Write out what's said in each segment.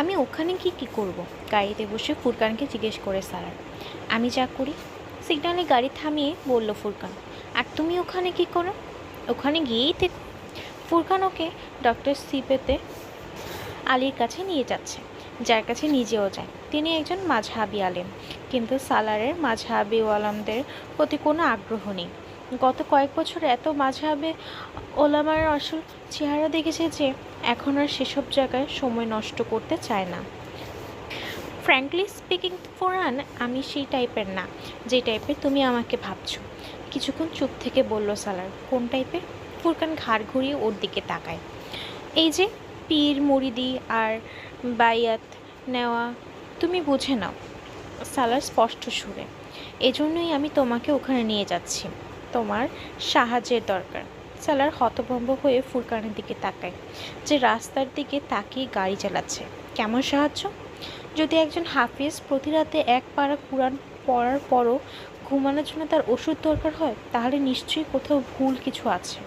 আমি ওখানে কি কি করব? গাড়িতে বসে ফুরকানকে জিজ্ঞেস করে সারার আমি যা করি, সিগনালে গাড়ি থামিয়ে বলল ফুরকান, আর তুমি ওখানে কি করো? ওখানে গিয়েই থেকো। ফুরকান ওকে ডক্টর সিপেতে আলীর কাছে নিয়ে যাচ্ছে, যার কাছে নিজেও যায়। তিনি একজন মাঝহাবি আলেম, কিন্তু সালারের মাঝহাবি ওয়ালামদের প্রতি কোনো আগ্রহ নেই। গত কয়েক বছর এত মাঝহাবে ওলামার আসল চেহারা দেখেছে যে এখন আর সেসব জায়গায় সময় নষ্ট করতে চায় না। ফ্র্যাঙ্কলি স্পিকিং ফোরান, আমি সেই টাইপের না, যে টাইপের তুমি আমাকে ভাবছ। কিছুক্ষণ চুপ থেকে বলল সালার, কোন টাইপের ফুরকান ঘাড় ঘুরিয়ে ওর দিকে তাকায়। এই যে, পীর, মুরিদি আর বাইয়াত নেওয়া, তুমি বুঝে নাও, সালার স্পষ্ট সুরে। এজন্যই আমি তোমাকে ওখানে নিয়ে যাচ্ছি। তোমার সাহায্যের দরকার। সালার হতভম্ব হয়ে ফুরকানের দিকে তাকায়, যে রাস্তার দিকে তাকিয়ে গাড়ি চালাচ্ছে। কেমন সাহায্য? যদি একজন হাফিজ প্রতি রাতে এক পাড়া কোরআন পড়ার পরও ঘুমানোর জন্য তার ওষুধ দরকার হয়, তাহলে নিশ্চয়ই কোথাও ভুল কিছু আছে।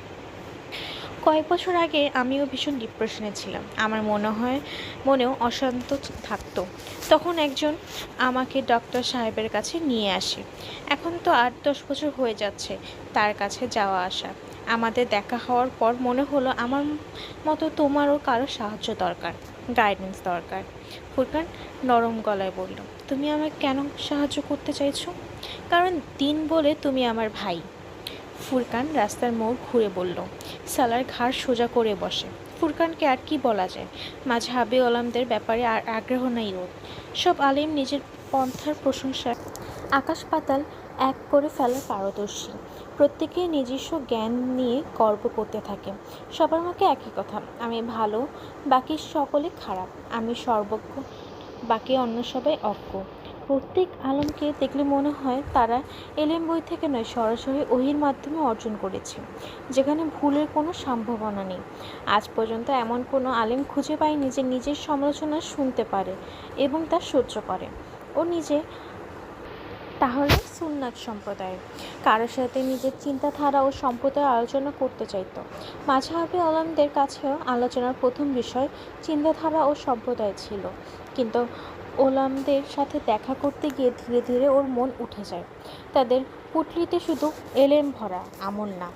কয়েক বছর আগে আমিও ভীষণ ডিপ্রেশনে ছিলাম। আমার মনে হয়, মনেও অশান্ত থাকতো। তখন একজন আমাকে ডক্টর সাহেবের কাছে নিয়ে আসে। এখন তো আট দশ বছর হয়ে যাচ্ছে তার কাছে যাওয়া আসা। আমাদের দেখা হওয়ার পর মনে হলো আমার মতো তোমারও কারও সাহায্য দরকার গাইডেন্স দরকার। ফুরকান নরম গলায় বলল, তুমি আমাকে কেন সাহায্য করতে চাইছো? কারণ দিন বলে তুমি আমার ভাই। ফুরকান রাস্তার মোড় ঘুরে বলল, সালার ঘাড় সোজা করে বসে। ফুরকানকে আর কি বলা যায়? মাঝে হাবি আলমদের ব্যাপারে আর আগ্রহ নাই ওর। সব আলিম নিজের পন্থার প্রশংসা, আকাশ পাতাল এক করে ফেলার পারদর্শী। প্রত্যেকেই নিজস্ব জ্ঞান নিয়ে গর্ব করতে থাকে। সবার মুখে একই কথা, আমি ভালো, বাকি সকলে খারাপ। আমি সর্বজ্ঞ, বাকি অন্য সবাই অজ্ঞ। প্রত্যেক আলমকে দেখলে মনে হয় তারা এলেম বই থেকে নয়, সরাসরি ওহির মাধ্যমে অর্জন করেছে, যেখানে ভুলের কোনো সম্ভাবনা নেই। আজ পর্যন্ত এমন কোনো আলেম খুঁজে পায়নি যে নিজের সমালোচনা শুনতে পারে এবং তা সহ্য করে। ও নিজে তাহলে সুন্নাত সম্প্রদায়। কারোর সাথে নিজের চিন্তাধারা ও সম্প্রদায় আলোচনা করতে চাইতো। মাঝহাবি আলমদের কাছেও আলোচনার প্রথম বিষয় চিন্তাধারা ও সম্প্রদায় ছিল। কিন্তু ওলামদের সাথে দেখা করতে গিয়ে ধীরে ধীরে ওর মন উঠে যায়। তাদের পুটলিতে শুধু এলেম ভরা আমল না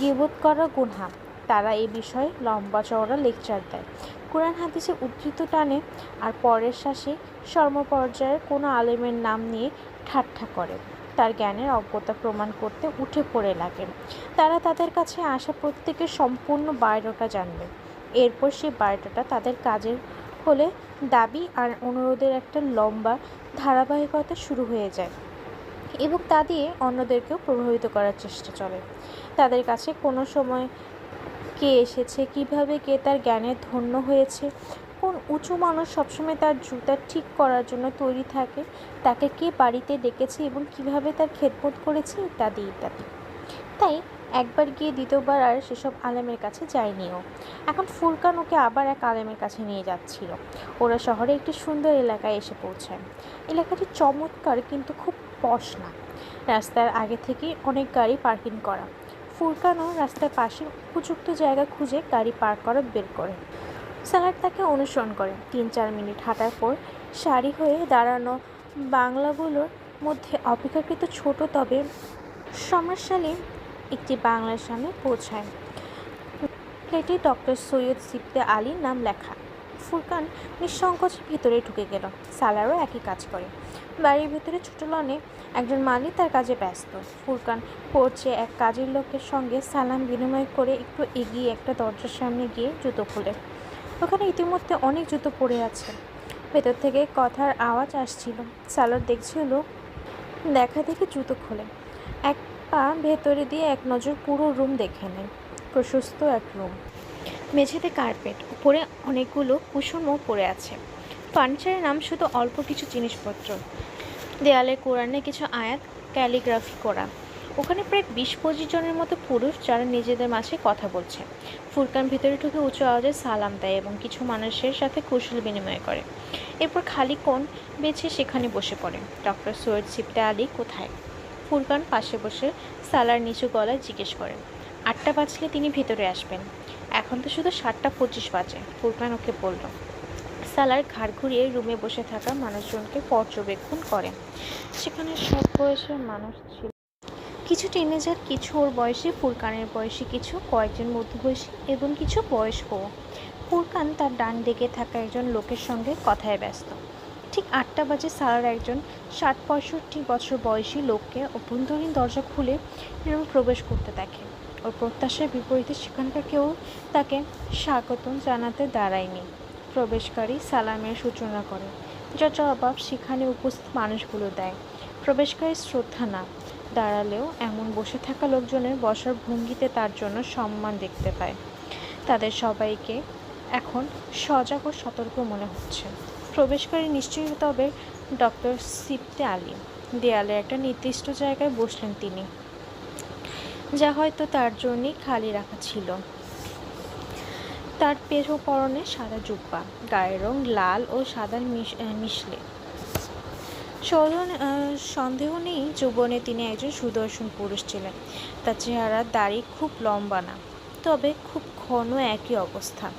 গিবোধ করা গুনহা। তারা এই বিষয়ে লম্বা চওড়া লেকচার দেয়। কোরআন হাদিসে উদ্ধৃত টানে আর পরের শ্বাসে সর্বপর্যায়ের কোনো আলেমের নাম নিয়ে ঠাট্টা করে। তার জ্ঞানের অজ্ঞতা প্রমাণ করতে উঠে পড়ে লাগে। তারা তাদের কাছে আসা প্রত্যেকের সম্পূর্ণ বায়োডাটা জানবে। এরপর সেই বায়োডাটা তাদের কাজের হলে দাবি আর অনুরোধের একটা লম্বা ধারাবাহিকতা শুরু হয়ে যায় এবং তা দিয়ে অন্যদেরকেও প্রভাবিত করার চেষ্টা চলে। তাদের কাছে কোনো সময় কে এসেছে, কীভাবে কে তার জ্ঞানে ধন্য হয়েছে কোন উঁচু মানুষ সবসময় তার জুতা ঠিক করার জন্য তৈরি থাকে, তাকে কে বাড়িতে ডেকেছে এবং কীভাবে তার খেদমত করেছে, ইত্যাদি ইত্যাদি। তাই একবার গিয়ে দ্বিতীয়বার আর সেসব আলেমের কাছে যায়নিও। এখন ফুরকান ওকে আবার এক আলেমের কাছে নিয়ে যাচ্ছিল। ওরা শহরে একটি সুন্দর এলাকায় এসে পৌঁছায়। এলাকাটি চমৎকার কিন্তু খুব পশ না রাস্তার আগে থেকেই অনেক গাড়ি পার্কিং করা। ফুরকানও রাস্তার পাশে উপযুক্ত জায়গা খুঁজে গাড়ি পার্ক করা বের করে। স্যালাড তাকে অনুসরণ করে তিন চার মিনিট হাঁটার পর সারি হয়ে দাঁড়ানো বাংলাগুলোর মধ্যে অপেক্ষাকৃত ছোট তবে সমস্যালী একটি বাংলার সামনে পৌঁছায়। প্লেটে ডক্টর সৈয়দ সিপ্তে আলীর নাম লেখা। ফুরকান নিঃসংকোচে ভিতরে ঢুকে গেল। সালারও একই কাজ করে। বাড়ির ভিতরে ছোট লনে একজন মালিক তার কাজে ব্যস্ত। ফুরকান পড়ছে এক কাজের লোকের সঙ্গে সালাম বিনিময় করে একটু এগিয়ে একটা দরজার সামনে গিয়ে জুতো খোলে। ওখানে ইতিমধ্যে অনেক জুতো পড়ে আছে। ভেতর থেকে কথার আওয়াজ আসছিল। সালার দেখছিল, দেখা দেখে জুতো খোলে। এক পা ভেতরে দিয়ে এক নজর পুরো রুম দেখে নেয়। প্রশস্ত এক রুম। মেঝেতে কার্পেট, উপরে অনেকগুলো কুশনও পড়ে আছে। ফার্নিচারের নাম শুধু অল্প কিছু জিনিসপত্র। দেয়ালে কোরআনে কিছু আয়াত, ক্যালিগ্রাফি করা। ওখানে প্রায় বিশ পঁচিশ জনের মতো পুরুষ যারা নিজেদের মাঝে কথা বলছে। ফুরকান ভিতরে ঢুকে উঁচু আওয়াজে সালাম দেয় এবং কিছু মানুষের সাথে কুশল বিনিময় করে। এরপর খালি কোণ বেছে সেখানে বসে পড়ে। ডক্টর সৈয়দ সিপ্তে আলী কোথায়? ফুরকান পাশে বসে সালার নিচু গলায় জিজ্ঞেস করেন আটটা বাজলে তিনি ভেতরে আসবেন। এখন তো শুধু সাতটা পঁচিশ বাজে। ফুরকান ওকে বলল। সালার ঘাড় ঘুরিয়ে রুমে বসে থাকা মানুষজনকে পর্যবেক্ষণ করে। সেখানে সব বয়সের মানুষ ছিল। কিছু টিনেজার কিছু ওর বয়সী, ফুরকানের বয়সী, কিছু কয়েকজন মধ্যবয়সী এবং কিছু বয়স্ক। ফুরকান তার ডান দিকে থাকা একজন লোকের সঙ্গে কথায় ব্যস্ত। ঠিক আটটা বাজে সারার একজন ষাট পঁয়ষট্টি বছর বয়সী লোককে অভ্যন্তরীণ দরজা খুলে রুমে প্রবেশ করতে দেখে। ওর প্রত্যাশার বিপরীতে সেখানকার কেউ তাকে স্বাগতম জানাতে দাঁড়ায়নি। প্রবেশকারী সালামের সূচনা করে, যা জবাব সেখানে উপস্থিত মানুষগুলো দেয়। প্রবেশকারী শ্রদ্ধা না। দাঁড়ালেও এমন বসে থাকা লোকজনের বসার ভঙ্গিতে তার জন্য সম্মান দেখতে পায়। তাদের সবাইকে এখন সজাগ ও সতর্ক মনে হচ্ছে। প্রবেশকারী নিশ্চয়ই তবে ডক্টর সিপ্তে আলী। দেয়ালে একটা নির্দিষ্ট জায়গায় বসলেন তিনি। যা হয়তো তার জন্যই খালি রাখা ছিল। তার ও পরনে সাদা জুব্বা, গায়ের রং লাল ও সাদা মিশ- মিশলে। আহ, সন্দেহ নেই যৌবনে তিনি একজন সুদর্শন পুরুষ ছিলেন। তার চেহারা দাড়ি খুব লম্বা না তবে খুব ঘন একই অবস্থা।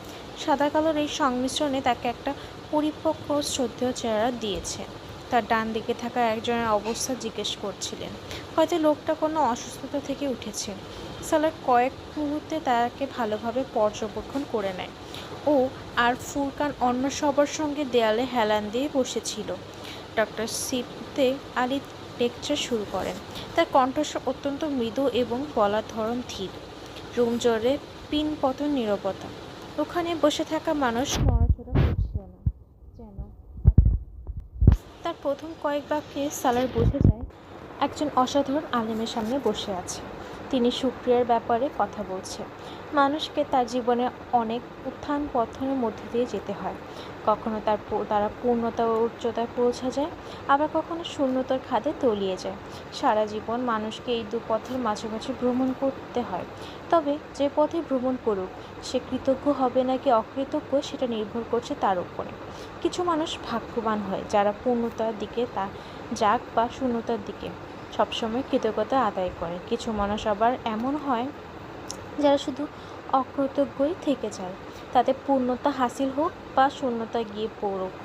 সাদা কালোর এই সংমিশ্রণে তাকে একটা পরিপক্ক শ্রদ্ধেয় চেহারা দিয়েছে। তার ডান দিকে থাকা একজনের অবস্থা জিজ্ঞেস করছিলেন হয়তো লোকটা কোনো অসুস্থতা থেকে উঠেছে? সালার কয়েক মুহূর্তে তাকে ভালোভাবে পর্যবেক্ষণ করে নেয়। ও আর ফুরকান অন্য সবার সঙ্গে দেয়ালে হেলান দিয়ে বসেছিল। ডক্টর সিপতে আলী লেকচার শুরু করেন। তার কণ্ঠস্বর অত্যন্ত মৃদু এবং বলার ধরন ধীর। রুম জোরে পিন পতন নীরবতা। ওখানে বসে থাকা মানুষ না, যেন তার প্রথম কয়েক বাক্যে সালার বোঝা যায়, একজন অসাধারণ আলেমের সামনে বসে আছে। তিনি সুক্রিয়ার ব্যাপারে কথা বলছে। মানুষকে তার জীবনে অনেক উত্থান পথনের মধ্যে দিয়ে যেতে হয়। কখনো তার তারা পূর্ণতা ও উচ্চতায় পৌঁছা যায়, আবার কখনো শূন্যতার খাদে তলিয়ে যায়। সারা জীবন মানুষকে এই দু পথের মাঝামাঝি ভ্রমণ করতে হয়। তবে যে পথে ভ্রমণ করুক, সে কৃতজ্ঞ হবে নাকি অকৃতজ্ঞ সেটা নির্ভর করছে তার উপরে। কিছু মানুষ ভাগ্যবান হয় যারা পূর্ণতার দিকে তা, যাক বা শূন্যতার দিকে সবসময় কৃতজ্ঞতা আদায় করে। কিছু মানুষ আবার এমন হয় যারা শুধু অকৃতজ্ঞই থেকে যায়। তাতে পূর্ণতা হাসিল হোক বা শূন্যতা গিয়ে পড়ুক।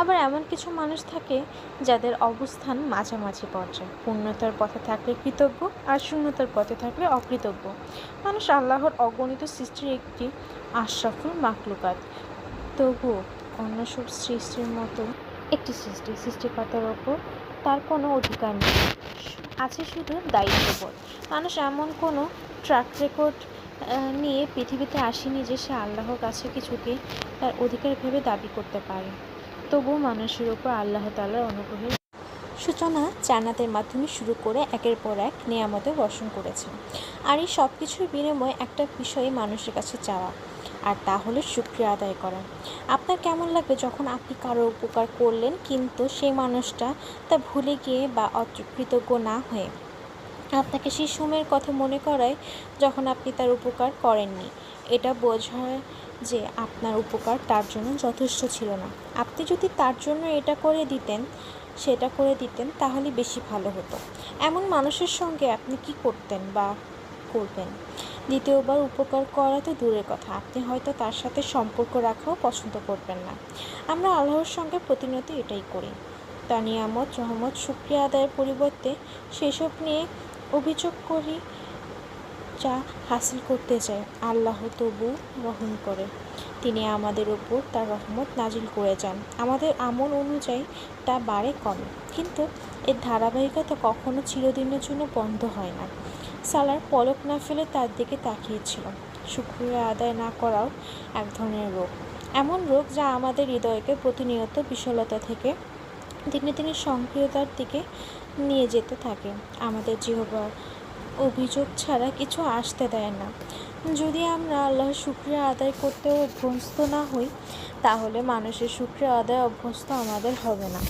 আবার এমন কিছু মানুষ থাকে যাদের অবস্থান মাঝামাঝি পর্যায়ে। পূর্ণতার পথে থাকলে কৃতজ্ঞ আর শূন্যতার পথে থাকলে অকৃতজ্ঞ। মানুষ আল্লাহর অগণিত সৃষ্টির একটি আশরাফুল মাকলুকাত তবুও অন্য সব সৃষ্টির মতো একটি সৃষ্টি, সৃষ্টিকর্তার ওপর তার কোনো অধিকার নেই। আছে শুধু দায়িত্ববোধ। মানুষ এমন কোনো ট্র্যাক রেকর্ড নিয়ে পৃথিবীতে আসেনি যে সে আল্লাহর কাছে কিছুকে তার অধিকার ভেবে দাবি করতে পারে। তবুও মানুষের ওপর আল্লাহ তালার অনুগ্রহের সূচনা জান্নাতের মাধ্যমে শুরু করে একের পর এক নিয়ামতে বর্ষণ করেছে। আর এই সব কিছুর বিনিময়ে একটা বিষয় মানুষের কাছে চাওয়া, আর তা হলো শুক্রিয়া আদায় করা। আপনার কেমন লাগবে যখন আপনি কারও উপকার করলেন, কিন্তু সেই মানুষটা তা ভুলে গিয়ে বা অকৃতজ্ঞ না হয়ে আপনাকে সেই সময়ের কথা মনে করায় যখন আপনি তার উপকার করেননি। এটা বোঝায় যে আপনার উপকার তার জন্য যথেষ্ট ছিল না। আপনি যদি তার জন্য এটা করে দিতেন, সেটা করে দিতেন, তাহলে বেশি ভালো হতো। এমন মানুষের সঙ্গে আপনি কি করতেন বা করবেন? দ্বিতীয়বার উপকার করা তো দূরের কথা। আপনি হয়তো তার সাথে সম্পর্ক রাখাও পছন্দ করবেন না। আমরা আল্লাহর সঙ্গে প্রতিনিয়ত এটাই করি। তা নিয়ামত রহমত, শুক্রিয়া আদায়ের পরিবর্তে সেসব নিয়ে অভিযোগ করি যা হাসিল করতে চায়। আল্লাহ তবু রহম করে। তিনি আমাদের উপর তার রহমত নাজিল করে যান। আমাদের আমল অনুযায়ী তা বাড়ে কমে। কিন্তু এর ধারাবাহিকতা কখনো চিরদিনের জন্য বন্ধ হয় না। সালার পলক না ফেলে তার দিকে তাকিয়েছিল। শুক্রিয়া আদায় না করাও এক ধরনের রোগ। এমন রোগ যা আমাদের হৃদয়কে প্রতিনিয়ত বিশলতা থেকে, দিনে দিনে সক্রিয়তার দিকে নিয়ে যেতে থাকে। আমাদের জিহবা অভিযোগ ছাড়া কিছু আসতে দেয় না। যদি আমরা আল্লাহর শুক্রিয়া আদায় করতে অভ্যস্ত না হই, তাহলে মানুষের শুক্রিয়া আদায় অভ্যস্ত আমাদের হবে না।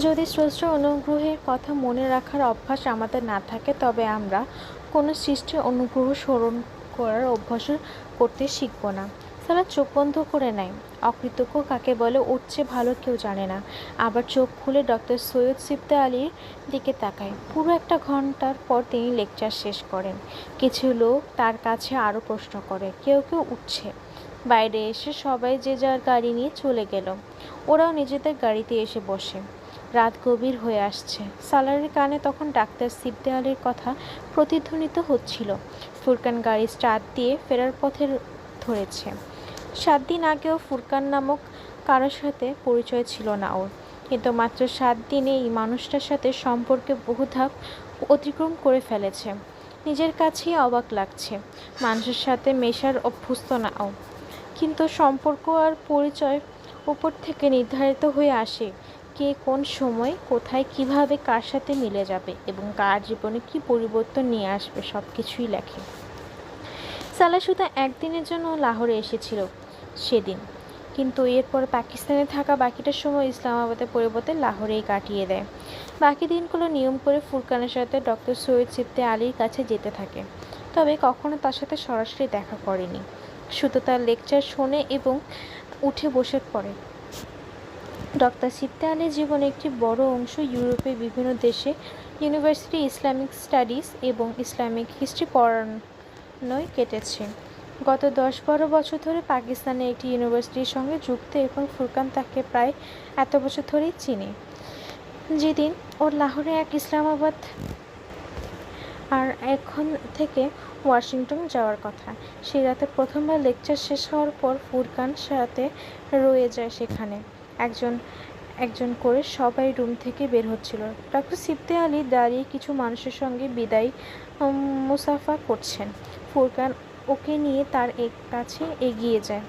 যদি স্রষ্টার অনুগ্রহের কথা মনে রাখার অভ্যাস আমাদের না থাকে, তবে আমরা কোনো সৃষ্টির অনুগ্রহ স্মরণ করার অভ্যাস করতে শিখব না। তারা চোখ বন্ধ করে নেয় অকৃতজ্ঞ কাকে বলে চেয়ে ভালো কেউ জানে না। আবার চোখ খুলে ডক্টর সৈয়দ সিফতে আলীর দিকে তাকায়। পুরো একটা ঘণ্টার পর তিনি লেকচার শেষ করেন। কিছু লোক তার কাছে আরও প্রশ্ন করে, কেউ কেউ উঠছে। বাইরে এসে সবাই যে যার গাড়ি নিয়ে চলে গেল। ওরাও নিজেদের গাড়িতে এসে বসে। রাত গভীর হয়ে আসছে। সালারের কানে তখন ডাক্তার সিদ্দে আলীর কথা প্রতিধ্বনিত হচ্ছিল। ফুরকান গাড়ি স্টার্ট দিয়ে ফেরার পথে ধরেছে। সাত দিন আগেও ফুরকান নামক কারোর সাথে পরিচয় ছিল না ওর। কিন্তু মাত্র সাত দিনে এই মানুষটার সাথে সম্পর্কে বহু ধাপ অতিক্রম করে ফেলেছে। নিজের কাছেই অবাক লাগছে। মানুষের সাথে মেশার অভ্যস্ত না ও। কিন্তু সম্পর্ক আর পরিচয় উপর থেকে নির্ধারিত হয়ে আসে কে কোন সময়, কোথায়, কীভাবে, কার সাথে মিলে যাবে এবং কার জীবনে কি পরিবর্তন নিয়ে আসবে সব কিছুই লেখে। সালা শুধু একদিনের জন্য লাহোরে এসেছিল। সেদিন। কিন্তু এরপর পাকিস্তানে থাকা বাকিটা সময় ইসলামাবাদের পরিবর্তে লাহোরেই কাটিয়ে দেয়। বাকি দিনগুলো নিয়ম করে ফুরকানের সাথে ডক্টর সৈয়দ সিদ্দে আলীর কাছে যেতে থাকে। তবে কখনো তার সাথে সরাসরি দেখা করেনি। শুধু তার লেকচার শোনে এবং উঠে বসে পড়ে। ডক্টর সিদ্দে আলীর জীবনে একটি বড় অংশ ইউরোপের বিভিন্ন দেশে ইউনিভার্সিটি ইসলামিক স্টাডিজ এবং ইসলামিক হিস্ট্রি পড়ানোয় কেটেছে। গত দশ বারো বছর ধরে পাকিস্তানের একটি ইউনিভার্সিটির সঙ্গে যুক্ত এবং ফুরকান তাকে প্রায় এত বছর ধরেই চিনি। যেদিন ওর লাহোরে এক ইসলামাবাদ আর এখন থেকে ওয়াশিংটন যাওয়ার কথা। সেই রাতে প্রথমবার লেকচার শেষ হওয়ার পর ফুরকান সাথে রয়ে যায় সেখানে। একজন একজন করে সবাই রুম থেকে বের হচ্ছিল। ডক্টর সিপ্তে আলী দাঁড়িয়ে কিছু মানুষের সঙ্গে বিদায় মুসাফা করছেন। ফুরকান ওকে নিয়ে তার এক কাছে এগিয়ে যায়।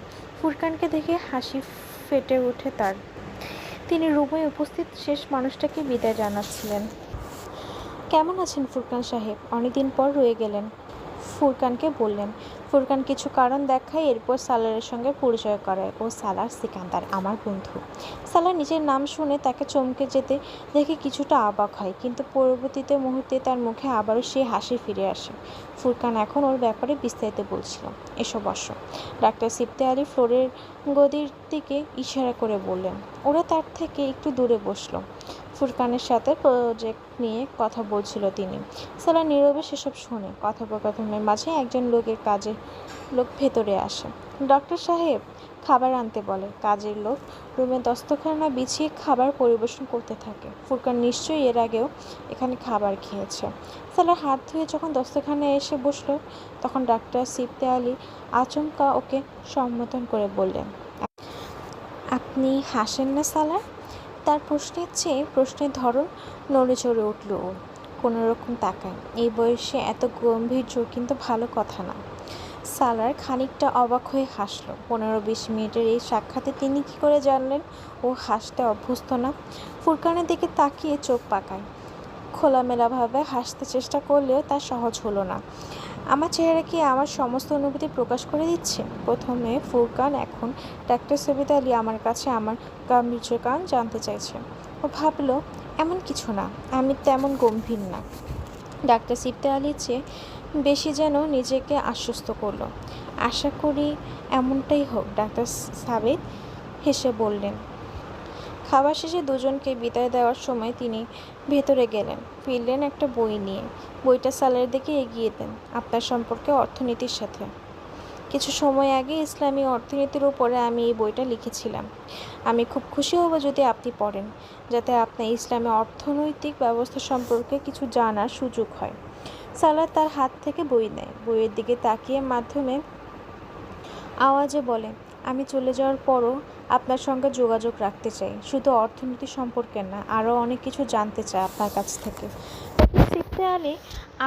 ফুরকানকে দেখে হাসি ফেটে ওঠে তার। তিনি রুমে উপস্থিত শেষ মানুষটাকে বিদায় জানাচ্ছিলেন। কেমন আছেন ফুরকান সাহেব? অনেকদিন পর রয়ে গেলেন। ফুরকানকে বললেন ফুরকান কিছু কারণ দেখায়, এরপর সালারের সঙ্গে পরিচয় করায় ও সালার সিকান্দার, আমার বন্ধু। সালার নিজের নাম শুনে তাকে চমকে যেতে দেখে কিছুটা অবাক হয়, কিন্তু পরবর্তীতে মুহূর্তে তার মুখে আবারও সেই হাসি ফিরে আসে। ফুরকান এখন ওর ব্যাপারে বিস্তারিত বলছিল। এসো, বসো। ডাক্তার সিপ্তে আলী ফ্লোরের গদির দিকে ইশারা করে বললেন। ওরা তার থেকে একটু দূরে বসল। ফুরকানের সাথে প্রজেক্ট নিয়ে কথা বলছিল তিনি। সালা নীরবে সেসব শোনে কথোপকথনের মাঝে একজন লোকের কাজের লোক ভেতরে আসে। ডক্টর সাহেব খাবার আনতে বলে। কাজের লোক রুমে দস্তখানা বিছিয়ে খাবার পরিবেশন করতে থাকে। ফুরকান নিশ্চয়ই এর আগেও এখানে খাবার খেয়েছে। সালা হাত ধুয়ে যখন দস্তখানায় এসে বসল, তখন ডাক্তার সিপ্তে আলী আচমকা ওকে সম্বোধন করে বললেন, আপনি হাসেন না সালার তার প্রশ্নের চেয়ে প্রশ্নের ধরন নড়ে চড়ে উঠল ও। কোনো রকম তাকায়। এই বয়সে এত গম্ভীর গম্ভীর্য কিন্তু ভালো কথা না। সালার খানিকটা অবাক হয়ে হাসলো। পনেরো বিশ মিনিটের এই সাক্ষাতে তিনি কি করে জানলেন? ও হাসতে অভ্যস্ত না। ফুরকানের দিকে তাকিয়ে চোখ পাকায়। খোলামেলাভাবে হাসতে চেষ্টা করলেও তা সহজ হলো না। আমার চেহারা কি আমার সমস্ত অনুভূতি প্রকাশ করে দিচ্ছে? প্রথমে ফুরকান, এখন ডাক্তার সবিতা আলী আমার কাছে আমার গাম্ভীর্যের কারণ জানতে চাইছে। ও ভাবলো, এমন কিছু না, আমি তেমন গম্ভীর না। ডাক্তার সিপ্তে আলীর চেয়ে বেশি যেন নিজেকে আশ্বস্ত করল। আশা করি এমনটাই হোক, ডাক্তার সাবেদ হেসে বললেন। খাবার শেষে দুজনকে বিদায় দেওয়ার সময় তিনি ভেতরে গেলেন। ফিরলেন একটা বই নিয়ে। বইটা সালের দিকে এগিয়ে দেন আপনার সম্পর্কে অর্থনীতির সাথে। কিছু সময় আগে ইসলামী অর্থনীতির উপরে আমি এই বইটা লিখেছিলাম। আমি খুব খুশি হব যদি আপনি পড়েন, যাতে আপনার ইসলামী অর্থনৈতিক ব্যবস্থা সম্পর্কে কিছু জানার সুযোগ হয়। সালাদ তার হাত থেকে বই নেয়। বইয়ের দিকে তাকিয়ে মাধ্যমে আওয়াজে বলে, আমি চলে যাওয়ার পরও আপনার সঙ্গে যোগাযোগ রাখতে চাই। শুধু অর্থনীতি সম্পর্কে না আরও অনেক কিছু জানতে চাই আপনার কাছ থেকে। ডাক্তার সিপ্তে আলী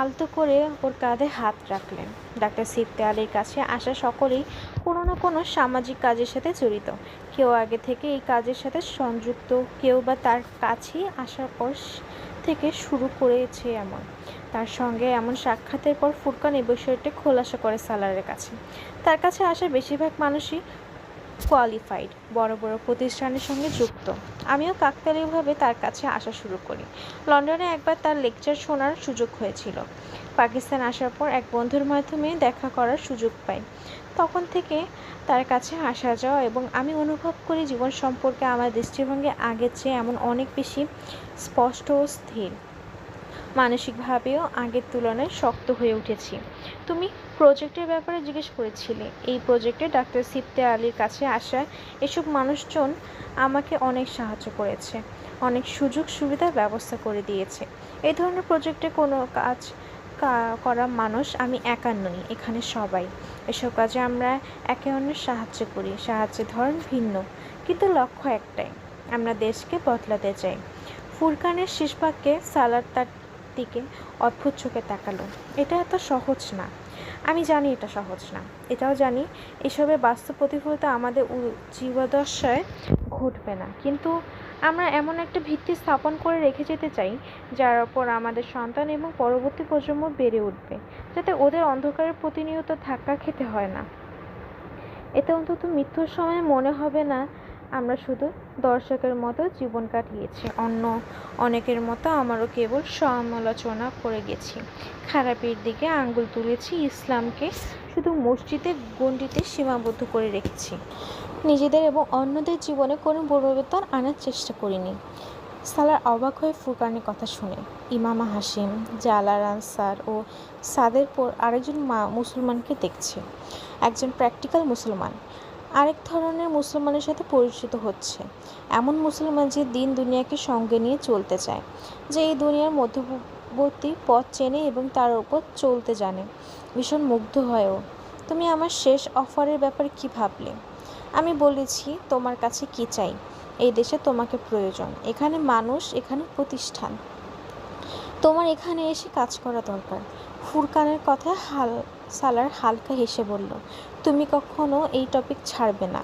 আলতো করে ওর কাঁধে হাত রাখলেন। ডাক্তার সিপ্তে আলীর কাছে আসা সকলেই কোনো না কোনো সামাজিক কাজের সাথে জড়িত। কেউ আগে থেকে এই কাজের সাথে সংযুক্ত, কেউ বা তার কাছেই আসার পর থেকে শুরু করেছে এমন। তার সঙ্গে এমন সাক্ষাতের পর ফুরকান এই বিষয়টি খোলাসা করে সালারের কাছে। তার কাছে আসা বেশিরভাগ মানুষই কোয়ালিফাইড বড় বড় প্রতিষ্ঠানের সঙ্গে যুক্ত। আমিও কাকতালীয়ভাবে তার কাছে আসা শুরু করি। লন্ডনে একবার তার লেকচার শোনার সুযোগ হয়েছিল। পাকিস্তান আসার পর এক বন্ধুর মাধ্যমে দেখা করার সুযোগ পাই। তখন থেকে তার কাছে আসা যাওয়া এবং আমি অনুভব করি জীবন সম্পর্কে আমার দৃষ্টিভঙ্গি আগের চেয়ে এমন অনেক বেশি স্পষ্ট ও স্থির। মানসিকভাবেও আগের তুলনায় শক্ত হয়ে উঠেছি। তুমি প্রজেক্টের ব্যাপারে জিজ্ঞেস করেছিলে। এই প্রজেক্টে ডাক্তার সিপ্তে আলীর কাছে আসা এসব মানুষজন আমাকে অনেক সাহায্য করেছে, অনেক সুযোগ সুবিধার ব্যবস্থা করে দিয়েছে। এই ধরনের প্রজেক্টে কোনো কাজ করা মানুষ আমি একা নই, এখানে সবাই। এসব কাজে আমরা একে অন্যের সাহায্য করি, সাহায্যের ধরন ভিন্ন, কিন্তু লক্ষ্য একটাই, আমরা দেশকে বদলাতে চাই। ফুরকানের শেষ বাক্যে সালার তার দিকে অদ্ভুত চোখে তাকালো। এটা এত সহজ না। আমি জানি এটা সহজ না। এটাও জানি এসবের বাস্তব প্রতিফলিত আমাদের জীবদশায় ঘটবে না। কিন্তু আমরা এমন একটা ভিত্তি স্থাপন করে রেখে যেতে চাই, যার ওপর আমাদের সন্তান এবং পরবর্তী প্রজন্ম বেড়ে উঠবে, যাতে ওদের অন্ধকারের প্রতিনিয়ত ধাক্কা খেতে হয় না। এতে অন্তত মৃত্যুর সময় মনে হবে না আমরা শুধু দর্শকের মতো জীবন কাটিয়েছি, অন্য অনেকের মতো আমারও কেবল সমালোচনা করে গেছি। খারাপের দিকে আঙ্গুল তুলেছি, ইসলামকে শুধু মসজিদে গণ্ডিতে সীমাবদ্ধ করে রেখেছি। নিজেদের এবং অন্যদের জীবনে কোনো পরিবর্তন আনার চেষ্টা করিনি। সালার অবাক হয়ে ফুরকানের কথা শুনে ইমামা হাসিম জালার আনসার ও সাদের পর আরেকজন মা মুসলমানকে দেখছে। একজন প্র্যাকটিক্যাল মুসলমান। আরেক ধরনের মুসলমানের সাথে পরিচিত হচ্ছে। এমন মুসলমান যে দিন দুনিয়াকে সঙ্গে নিয়ে চলতে চায়, যে এই দুনিয়ার মধ্যবর্তী পথ চেনে এবং তার উপর চলতে জানে। ভীষণ মুগ্ধ হয়েও তুমি আমার শেষ অফারের ব্যাপারে কি ভাবলে? আমি বলেছি, তোমার কাছে কি চাই? এই দেশে তোমাকে প্রয়োজন। এখানে মানুষ, এখানে প্রতিষ্ঠান। তোমার এখানে এসে কাজ করা দরকার। ফুরকানের কথা হাল সালার হালকা হেসে বলল, তুমি কখনো এই টপিক ছাড়বে না।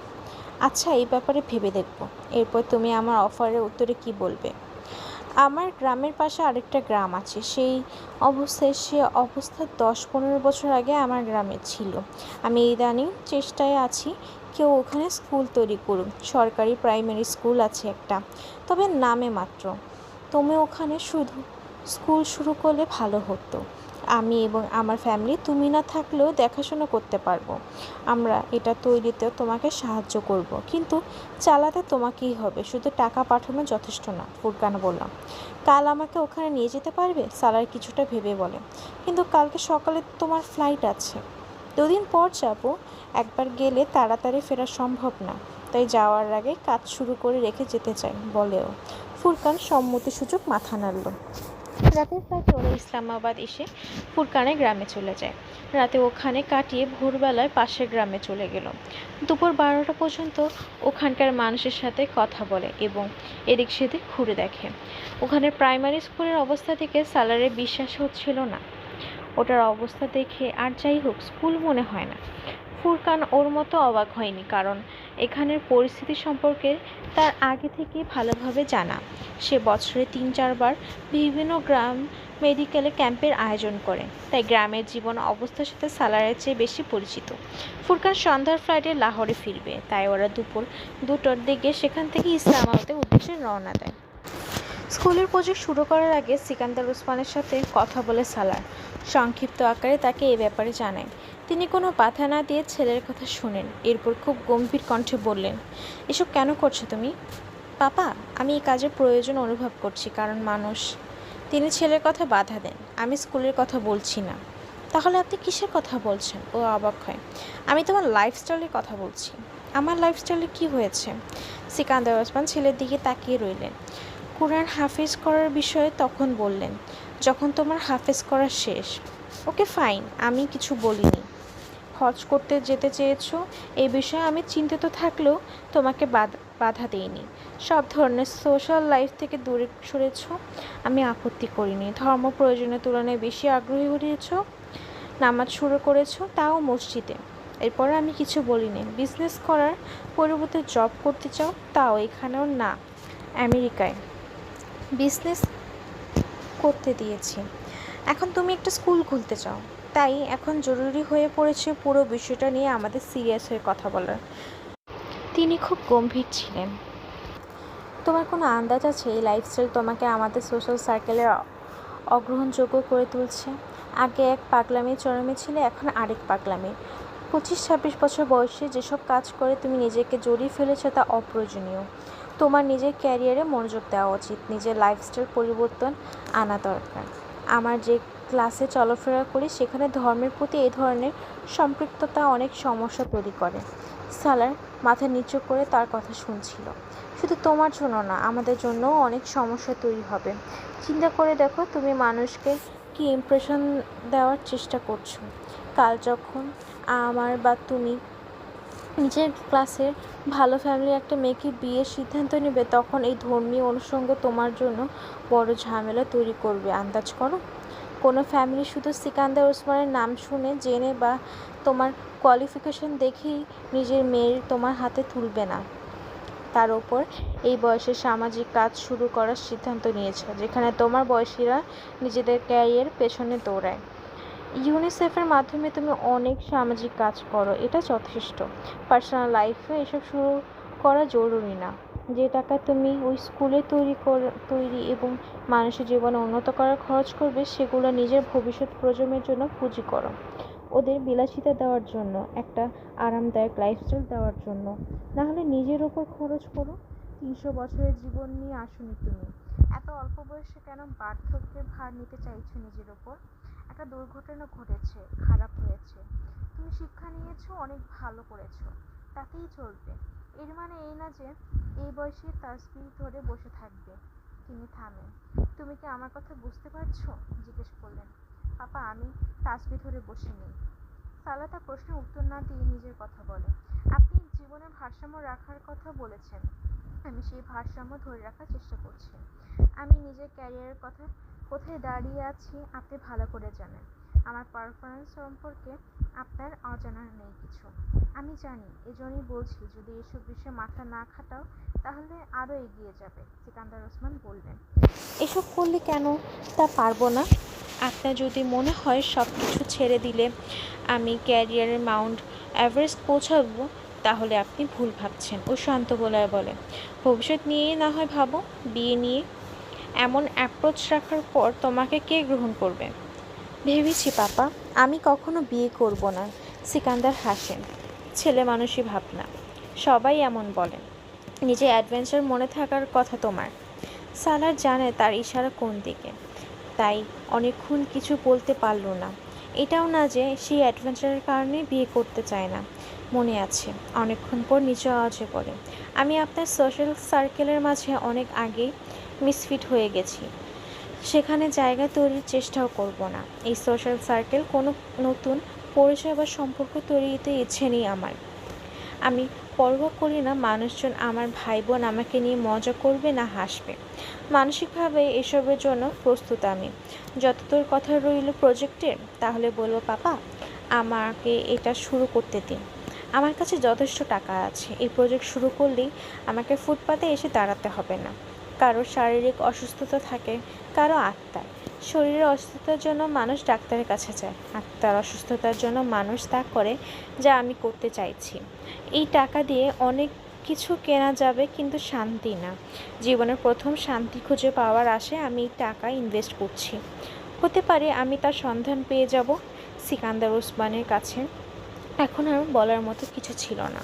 আচ্ছা এই ব্যাপারে ভেবে দেখব। এরপর তুমি আমার অফারের উত্তরে কি বলবে? আমার গ্রামের পাশে আরেকটা গ্রাম আছে। সেই অবস্থায় সে অবস্থা দশ পনেরো বছর আগে আমার গ্রামে ছিল। আমি ইদানিং চেষ্টায় আছি কেউ ওখানে স্কুল তৈরি করুক। সরকারি প্রাইমারি স্কুল আছে একটা, তবে নামে মাত্র। তুমি ওখানে শুধু স্কুল শুরু করলে ভালো হতো। আমি এবং আমার ফ্যামিলি তুমি না থাকলেও দেখাশোনা করতে পারব। আমরা এটা তৈরিতেও তোমাকে সাহায্য করব। কিন্তু চালাতে তোমাকেই হবে। শুধু টাকা পাঠানো যথেষ্ট না, ফুরকান বললাম। কাল আমাকে ওখানে নিয়ে যেতে পারবে? সালার কিছুটা ভেবে বলে। কিন্তু কালকে সকালে তোমার ফ্লাইট আছে। দুদিন পর যাব। একবার গেলে তাড়াতাড়ি ফেরা সম্ভব না। তাই যাওয়ার আগে কাজ শুরু করে রেখে যেতে চাই, বলেও। ফুরকান সম্মতি সুযোগ মাথা নাড়ল। রাতের ফ্লাইটে ওরা ইসলামাবাদ এসে ফুরকানের গ্রামে চলে যায়। রাতে ওখানে কাটিয়ে ভোরবেলায় পাশের গ্রামে চলে গেল। দুপুর বারোটা পর্যন্ত ওখানকার মানুষের সাথে কথা বলে এবং এদিক সেদিক ঘুরে দেখে। ওখানে প্রাইমারি স্কুলের অবস্থা থেকে স্যালারে বিশ্বাস হচ্ছিল না। ওটার অবস্থা দেখে আর যাই হোক, স্কুল মনে হয় না। ফুরকান ওর মতো অবাক হয়নি, কারণ এখানের পরিস্থিতি সম্পর্কে তার আগে থেকে ভালোভাবে জানা। সে বছরে তিন চারবার বিভিন্ন গ্রাম মেডিকেলে ক্যাম্পের আয়োজন করে, তাই গ্রামের জীবন অবস্থার সাথে সালারের চেয়ে বেশি পরিচিত। ফুরকান সন্ধ্যার ফ্লাইটে লাহোরে ফিরবে, তাই ওরা দুপুর দুটোর দিকে সেখান থেকে ইসলামাবাদের উদ্দেশ্যে রওনা দেয়। স্কুলের প্রজেক্ট শুরু করার আগে সিকান্দার উসমানের সাথে কথা বলে সালার। সংক্ষিপ্ত আকারে তাকে এ ব্যাপারে জানায়। তিনি কোনো বাধা না দিয়ে ছেলের কথা শুনেন। এরপর খুব গম্ভীর কণ্ঠে বললেন, এসব কেন করছ তুমি? পাপা, আমি এই কাজের প্রয়োজন অনুভব করছি, কারণ মানুষ তিনি ছেলের কথা বাধা দেন, আমি স্কুলের কথা বলছি না। তাহলে আপনি কিসের কথা বলছেন? ও অবাক হয়, আমি তোমার লাইফস্টাইলের কথা বলছি। আমার লাইফস্টাইলে কি হয়েছে? সিকান্দার ওসমান ছেলের দিকে তাকিয়ে রইলেন। কোরআন হাফেজ করার বিষয়ে তখন বললেন, যখন তোমার হাফেজ করা শেষ, ওকে ফাইন, আমি কিছু বলিনি। হজ করতে যেতে চেয়েছো, এই বিষয়ে আমি চিন্তিত থাকলেও তোমাকে বাধা দিইনি। সব ধরনের সোশ্যাল লাইফ থেকে দূরে সরেছ, আমি আপত্তি করিনি। ধর্ম প্রয়োজনের তুলনায় বেশি আগ্রহী হয়েছ, নামাজ শুরু করেছ, তাও মসজিদে। এরপর আমি কিছু বলিনি। বিজনেস করার পরিবর্তে জব করতে চাও, তাও এখানেও না, আমেরিকায়। বিজনেস করতে দিয়েছি। এখন তুমি একটা স্কুল খুলতে চাও। তাই এখন জরুরি হয়ে পড়েছে পুরো বিষয়টা নিয়ে আমাদের সিরিয়াস হয়ে কথা বলার। তিনি খুব গম্ভীর ছিলেন। তোমার কোনো আন্দাজ আছে এই লাইফস্টাইল তোমাকে আমাদের সোশ্যাল সার্কেলের অগ্রহণযোগ্য করে তুলছে? আগে এক পাগলামি চরমে ছিলে, এখন আরেক পাগলামি। পঁচিশ ছাব্বিশ বছর বয়সে যেসব কাজ করে তুমি নিজেকে জড়িয়ে ফেলেছো তা অপ্রয়োজনীয়। তোমার নিজের ক্যারিয়ারে মনোযোগ দেওয়া উচিত, নিজের লাইফস্টাইল পরিবর্তন আনা দরকার। আমার যে ক্লাসে চলাফেরা করি, সেখানে ধর্মের প্রতি এই ধরনের সম্পৃক্ততা অনেক সমস্যা তৈরি করে। সালার মাথা নিচু করে তার কথা শুনছিল। শুধু তোমার জন্য না, আমাদের জন্যও অনেক সমস্যা তৈরি হবে। চিন্তা করে দেখো তুমি মানুষকে কি ইমপ্রেশন দেওয়ার চেষ্টা করছ। কাল যখন আমার বা তুমি নিজের ক্লাসের ভালো ফ্যামিলির একটা মেয়েকে বিয়ের সিদ্ধান্ত নেবে, তখন এই ধর্মীয় অনুষঙ্গ তোমার জন্য বড় ঝামেলা তৈরি করবে। আন্দাজ করো। কোনো ফ্যামিলি শুধু সিকান্দার ওসমানের নাম শুনে, জেনে বা তোমার কোয়ালিফিকেশন দেখেই নিজের মেয়ের তোমার হাতে তুলবে না। তার ওপর এই বয়সে সামাজিক কাজ শুরু করার সিদ্ধান্ত নিয়েছে, যেখানে তোমার বয়সীরা নিজেদের ক্যারিয়ার পেছনে দৌড়ায়। ইউনিসেফের মাধ্যমে তুমি অনেক সামাজিক কাজ করো, এটা যথেষ্ট। পার্সোনাল লাইফে এসব শুরু করা জরুরি না। যে টাকা তুমি ওই স্কুলে তৈরি কর, তৈরি এবং মানুষের জীবনে উন্নত করার খরচ করবে, সেগুলো নিজের ভবিষ্যৎ প্রজন্মের জন্য পুঁজি করো। ওদের বিলাসিতা দেওয়ার জন্য, একটা আরামদায়ক লাইফস্টাইল দেওয়ার জন্য। না হলে নিজের ওপর খরচ করো, তিনশো বছরের জীবন নিয়ে আসুনি তুমি। এত অল্প বয়সে কেন বার্ধক্যের ভার নিতে চাইছো নিজের ওপর? একটা দুর্ঘটনা ঘটেছে, খারাপ হয়েছে। তুমি শিক্ষা নিয়েছো, অনেক ভালো করেছ, তাতেই চলবে। এর মানে এই না যে এই বয়সে তাসবিহ ধরে বসে থাকবে, তিনি থামেন। তুমি কি আমার কথা বুঝতে পারছ? জিজ্ঞেস করলেন। পাপা, আমি তাসবিহ ধরে বসে নেই সালা তার প্রশ্নের উত্তর না দিয়ে নিজের কথা বলে। আপনি জীবনের ভারসাম্য রাখার কথা বলেছেন। আমি সেই ভারসাম্য ধরে রাখার চেষ্টা করছি। আমি নিজের ক্যারিয়ারের কথা কোথায় দাঁড়িয়ে আছি, আপনি ভালো করে জানেন। আমার পারফরমেন্স সম্পর্কে আপনার অজানা নেই কিছু। আমি জানি, এজন্যই বলছি, যদি এসব বিষয়ে মাথা না খাটাও, তাহলে আরও এগিয়ে যাবে, সিকান্দার ওসমান বললেন। এসব করলে কেন? তা পারব না। আপনার যদি মনে হয় সব কিছু ছেড়ে দিলে আমি ক্যারিয়ারের মাউন্ট এভারেস্ট পৌঁছাবো, তাহলে আপনি ভুল ভাবছেন, ও শান্ত গলায় বলে। ভবিষ্যৎ নিয়ে না হয় ভাবো, বিয়ে নিয়ে এমন অ্যাপ্রোচ রাখার পর তোমাকে কে গ্রহণ করবে? ভেবেছি, পাপা, আমি কখনো বিয়ে করব না, সিকান্দার হাসেন। ছেলে মানুষই ভাবনা সবাই এমন বলে। নিজে অ্যাডভেঞ্চার মনে থাকার কথা তোমার। সালার জানে তার ইশারা কোন দিকে। তাই অনেকক্ষণ কিছু বলতে পারল না। এটাও না যে সেই অ্যাডভেঞ্চারের কারণে বিয়ে করতে চায় না। মনে আছে, অনেকক্ষণ পর নিচু আওয়াজে বলে, আমি আপনার সোশ্যাল সার্কেলের মাঝে অনেক আগেই মিসফিট হয়ে গেছি। সেখানে জায়গা তৈরির চেষ্টাও করব না। এই সোশ্যাল সার্কেল কোনো নতুন পরিচয় বা সম্পর্ক তৈরিতে ইচ্ছে নেই আমার। আমি পরোয়া করি না, মানুষজন আমার ভাই বোন আমাকে নিয়ে মজা করবে না হাসবে। মানসিকভাবে এসবের জন্য প্রস্তুত আমি। যতদূর কথা রইল প্রজেক্টের তাহলে বলব, পাপা, আমাকে এটা শুরু করতে দিন। আমার কাছে যথেষ্ট টাকা আছে। এই প্রজেক্ট শুরু করলেই আমাকে ফুটপাতে এসে দাঁড়াতে হবে না। কারও শারীরিক অসুস্থতা থাকে, কারও আত্মার শরীরের অসুস্থতার জন্য মানুষ ডাক্তারের কাছে যায়। আত্মার অসুস্থতার জন্য মানুষ তা করে যা আমি করতে চাইছি। এই টাকা দিয়ে অনেক কিছু কেনা যাবে কিন্তু শান্তি না। জীবনের প্রথম শান্তি খুঁজে পাওয়ার আশে আমি এই টাকা ইনভেস্ট করছি। হতে পারে আমি তার সন্ধান পেয়ে যাব, সিকান্দার ওসমানের কাছে। এখন আর বলার মতো কিছু ছিল না।